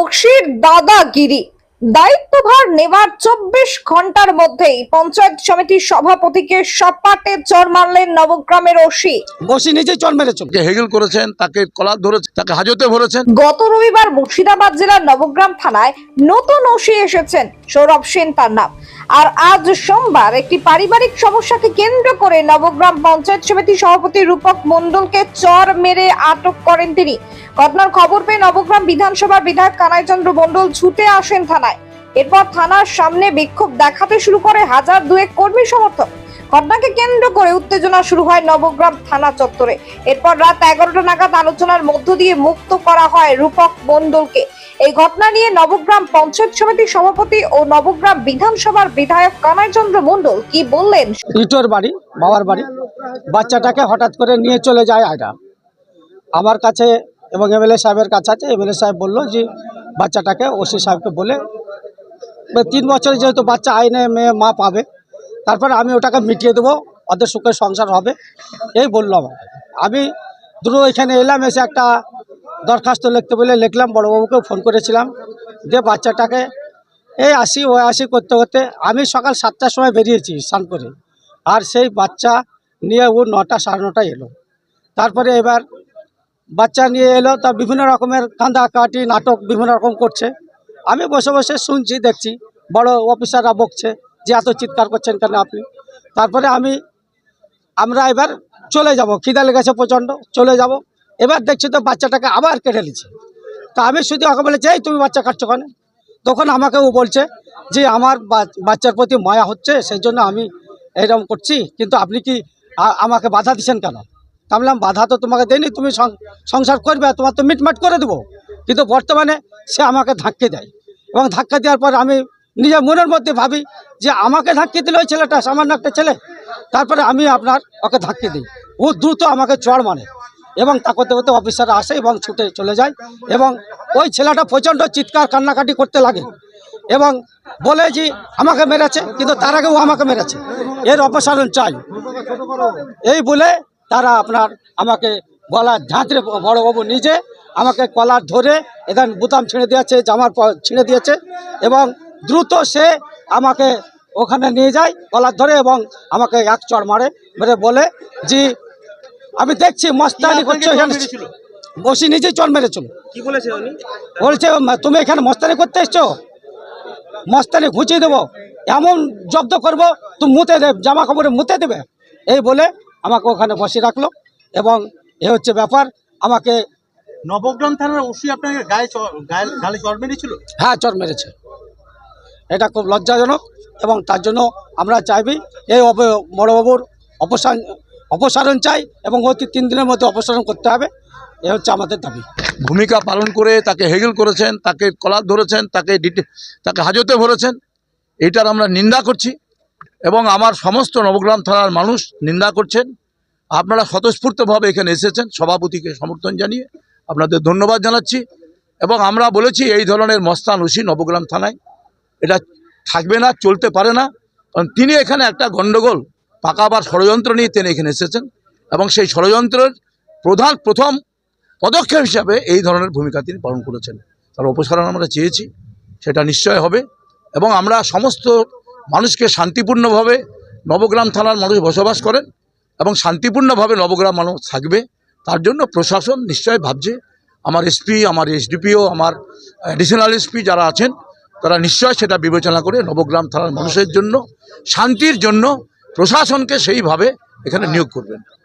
ওসির দাদাগিরি দায়িত্বভার নেবার চব্বিশ ঘণ্টার মধ্যেই পঞ্চায়েত সমিতির সভাপতিকে সপাটে চর মারলেন নবগ্রামের ওসি। বসি নিজে চর মেরেছেন। হেগেল করেছেন তাকে কলার ধরেছেন তাকে হাজতে ভরেছেন। গত রবিবার মুর্শিদাবাদ জেলার নবগ্রাম থানায় নতুন ওসি এসেছেন সৌরভ সেন তার নাম। আর আজ সোমবার একটি পারিবারিক সমস্যাকে কেন্দ্র করে নবগ্রাম পঞ্চায়েত সমিতি সভাপতি রূপক মণ্ডলকে চর মেরে আটক করেন তিনি। ঘটনার খবর পেয়ে নবগ্রাম বিধানসভার বিধায়ক কানাইচন্দ্র মণ্ডল ছুটে আসেন থানায়। এরপর থানার সামনে বিক্ষোভ দেখাতে শুরু করে হাজার দুয়েক কর্মী সমর্থক। ঘটনাকে কেন্দ্র করে উত্তেজনা শুরু হয় নবগ্রাম থানা চত্বরে। এরপর রাত এগারোটা নাগাদ আলোচনার মধ্য দিয়ে মুক্ত করা হয় রূপক মণ্ডলকে। এই ঘটনা নিয়ে নবগ্রাম পঞ্চায়েত সমিতির সভাপতি ও নবগ্রাম বিধানসভার বিধায়ক কানাইচন্দ্র মণ্ডল কি বললেন? ইটোর বাড়ি, বাবার বাড়ি। বাচ্চাটাকে হঠাৎ করে নিয়ে চলে যায় আয়রা। আমার কাছে এবং এমএলএ সাহেবের কাছে আছে, এমএলএ সাহেব বলল যে, বাচ্চাটাকে ওসি সাহেবকে বলে তিন বছরে যেহেতু বাচ্চা আইনে মেয়ে, মা পাবে, তারপরে আমি ওটাকে মিটিয়ে দেবো ওদের সুখের সংসার হবে। এই বলল আমাকে। আমি দ্রুত এখানে এলাম, এসে একটা দরখাস্ত লিখতে বলে লিখলাম বড়োবাবুকে ফোন করেছিলাম যে বাচ্চাটাকে এই আসি, ও আসি করতে করতে আমি সকাল সাতটার সময় বেরিয়েছি স্নান করে আর সেই বাচ্চা নিয়ে ও নটা সাড়ে নটায় এলো। তারপরে এবার বাচ্চা নিয়ে এলো, তা বিভিন্ন রকমের কান্দা কাটি নাটক বিভিন্ন রকম করছে। আমি বসে বসে শুনছি, দেখছি, বড় অফিসাররা বকছে যে এত চিৎকার করছেন কেন আপনি? তারপরে আমি, আমরা এবার চলে যাব। খিদা লেগেছে প্রচণ্ড, চলে যাব। এবার দেখছি তো বাচ্চাটাকে আবার কেটে নিচ্ছে তা আমি শুধু ওকে বলেছি, এই তুমি বাচ্চা কাটছো কেন? তখন আমাকে ও বলছে যে, আমার বাচ্চার প্রতি মায়া হচ্ছে সেই জন্য আমি এরকম করছি, কিন্তু আপনি কি আমাকে বাধা দিচ্ছেন কেন? তা বাধা তো তোমাকে দেয়নি তুমি সংসার করবে তোমার তো মিটমাট করে দেবো। কিন্তু বর্তমানে সে আমাকে ধাক্কে দেয় এবং ধাক্কা দেওয়ার পর আমি নিজের মনের মধ্যে ভাবি যে, আমাকে ধাক্কে দিল ওই ছেলেটা, সামান্য একটা ছেলে। তারপরে আমি আপনার ওকে ধাক্কে দিই। ও দ্রুত আমাকে চড় মানে এবং তা করতে করতে অফিসাররা আসে এবং ছুটে চলে যায় এবং ওই ছেলেটা প্রচণ্ড চিৎকার, কান্নাকাটি করতে লাগে এবং বলে যে আমাকে মেরেছে, কিন্তু তার আগে ও আমাকে মেরেছে। এর অপসারণ চাই। এই বলে তারা আপনার আমাকে গলা ঝাঁচড়ে বড়বাবু নিজে আমাকে কলার ধরে এখান বুতাম ছিঁড়ে দিয়েছে, জামার ছিঁড়ে দিয়েছে এবং দ্রুত সে আমাকে ওখানে নিয়ে যায় কলার ধরে এবং আমাকে এক চড় মারে, মেরে বলে যে আমি দেখছি মস্তানি করছ এখানে। বসি নিজেই চল মেরেছিল। কি বলেছে বলছে তুমি এখানে মস্তানি করতে এসছো? মস্তানি ঘুচিয়ে দেবো। এমন জব্দ করব তুমি মুতে দেবে জামা কাপড়ে মুতে দেবে। এই বলে আমাকে ওখানে বসিয়ে রাখল এবং এ হচ্ছে ব্যাপার। আমাকে নবগ্রাম থানার ওসি আপনাকে গায়ে গালে চড় মেরেছিল? হ্যাঁ চর মেরেছে। এটা খুব লজ্জাজনক এবং তার জন্য আমরা চাইবি এই অপ- বড়বাবুর অপসারণ অপসারণ চাই এবং অতি তিন দিনের মধ্যে অপসারণ করতে হবে। এ হচ্ছে আমাদের দাবি। ভূমিকা পালন করে তাকে হেগেল করেছেন, তাকে কলার ধরেছেন, তাকে তাকে হাজতে ভরেছেন এটার আমরা নিন্দা করছি এবং আমার সমস্ত নবগ্রাম থানার মানুষ নিন্দা করছেন। আপনারা স্বতঃস্ফূর্তভাবে এখানে এসেছেন, সভাপতিকে সমর্থন জানিয়ে আপনাদের ধন্যবাদ জানাচ্ছি এবং আমরা বলেছি এই ধরনের মস্তান ওসি নবগ্রাম থানায় এটা থাকবে না, চলতে পারে না। কারণ তিনি এখানে একটা গণ্ডগোল পাকাবার ষড়যন্ত্র নিয়ে তিনি এখানে এসেছেন এবং সেই ষড়যন্ত্রের প্রধান, প্রথম পদক্ষেপ হিসাবে এই ধরনের ভূমিকা তিনি পালন করেছেন। তার অপসারণ আমরা চেয়েছি, সেটা নিশ্চয় হবে এবং আমরা সমস্ত মানুষকে শান্তিপূর্ণভাবে নবগ্রাম থানার মানুষ বসবাস করেন এবং শান্তিপূর্ণভাবে নবগ্রাম মানুষ থাকবে। তার জন্য প্রশাসন নিশ্চয় ভাবছে, আমার এসপি আমার এসডিপিও আমার অ্যাডিশনাল এসপি যারা আছেন, তারা নিশ্চয় সেটা বিবেচনা করে নবগ্রাম থানার মানুষের জন্য, শান্তির জন্য প্রশাসনকে সেইভাবে এখানে নিয়োগ করবেন।